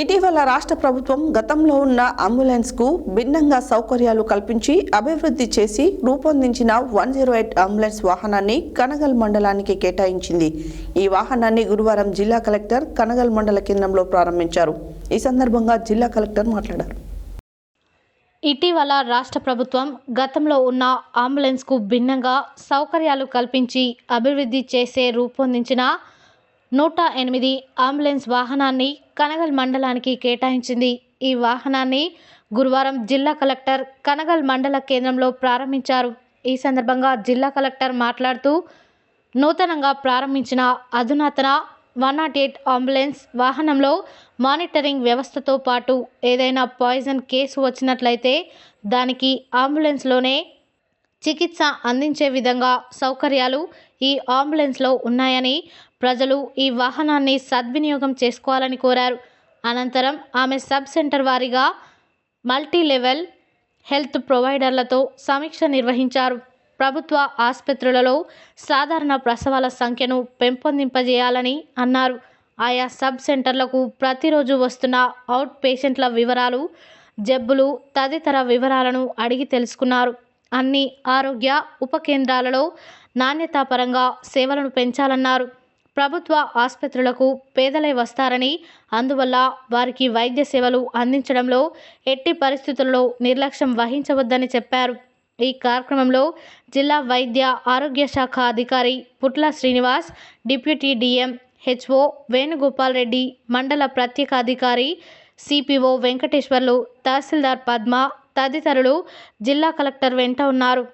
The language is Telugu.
ఇటీవల రాష్ట్ర ప్రభుత్వం గతంలో ఉన్న అంబులెన్స్కు భిన్నంగా సౌకర్యాలు కల్పించి అభివృద్ధి చేసి రూపొందించిన వన్ జీరో ఎయిట్ అంబులెన్స్ వాహనాన్ని కనగల్ మండలానికి కేటాయించింది. ఈ వాహనాన్ని గురువారం జిల్లా కలెక్టర్ కనగల్ మండల కేంద్రంలో ప్రారంభించారు. ఈ సందర్భంగా జిల్లా కలెక్టర్ మాట్లాడారు. ఇటీవల రాష్ట్ర ప్రభుత్వం గతంలో ఉన్న అంబులెన్స్కు భిన్నంగా సౌకర్యాలు కల్పించి అభివృద్ధి చేసే రూపొందించిన నూట ఎనిమిది అంబులెన్స్ వాహనాన్ని కనగల్ మండలానికి కేటాయించింది. ఈ వాహనాన్ని గురువారం జిల్లా కలెక్టర్ కనగల్ మండల కేంద్రంలో ప్రారంభించారు. ఈ సందర్భంగా జిల్లా కలెక్టర్ మాట్లాడుతూ నూతనంగా ప్రారంభించిన అధునాతన వన్ నాట్ ఎయిట్ అంబులెన్స్ వాహనంలో మానిటరింగ్ వ్యవస్థతో పాటు ఏదైనా పాయిజన్ కేసు వచ్చినట్లయితే దానికి అంబులెన్స్లోనే చికిత్స అందించే విధంగా సౌకర్యాలు ఈ అంబులెన్స్లో ఉన్నాయని ప్రజలు ఈ వాహనాన్ని సద్వినియోగం చేసుకోవాలని కోరారు. అనంతరం ఆమె సబ్ సెంటర్ వారీగా మల్టీ లెవెల్ హెల్త్ ప్రొవైడర్లతో సమీక్ష నిర్వహించారు. ప్రభుత్వ ఆసుపత్రులలో సాధారణ ప్రసవాల సంఖ్యను పెంపొందింపజేయాలని అన్నారు. ఆయా సబ్ సెంటర్లకు ప్రతిరోజు వస్తున్న అవుట్ పేషెంట్ల వివరాలు జబ్బులు తదితర వివరాలను అడిగి తెలుసుకున్నారు. అన్ని ఆరోగ్య ఉప కేంద్రాలలో నాణ్యతాపరంగా సేవలను పెంచాలన్నారు. ప్రభుత్వ ఆసుపత్రులకు పేదలై వస్తారని అందువల్ల వారికి వైద్య సేవలు అందించడంలో ఎట్టి పరిస్థితుల్లో నిర్లక్ష్యం వహించవద్దని చెప్పారు. ఈ కార్యక్రమంలో జిల్లా వైద్య ఆరోగ్య శాఖ అధికారి Putla Srinivas deputy DM HO Venugopal Reddy మండల ప్రత్యేక అధికారి సిపిఓ వెంకటేశ్వర్లు తహసీల్దార్ పద్మ తదితరులు జిల్లా కలెక్టర్ వెంట ఉన్నారు.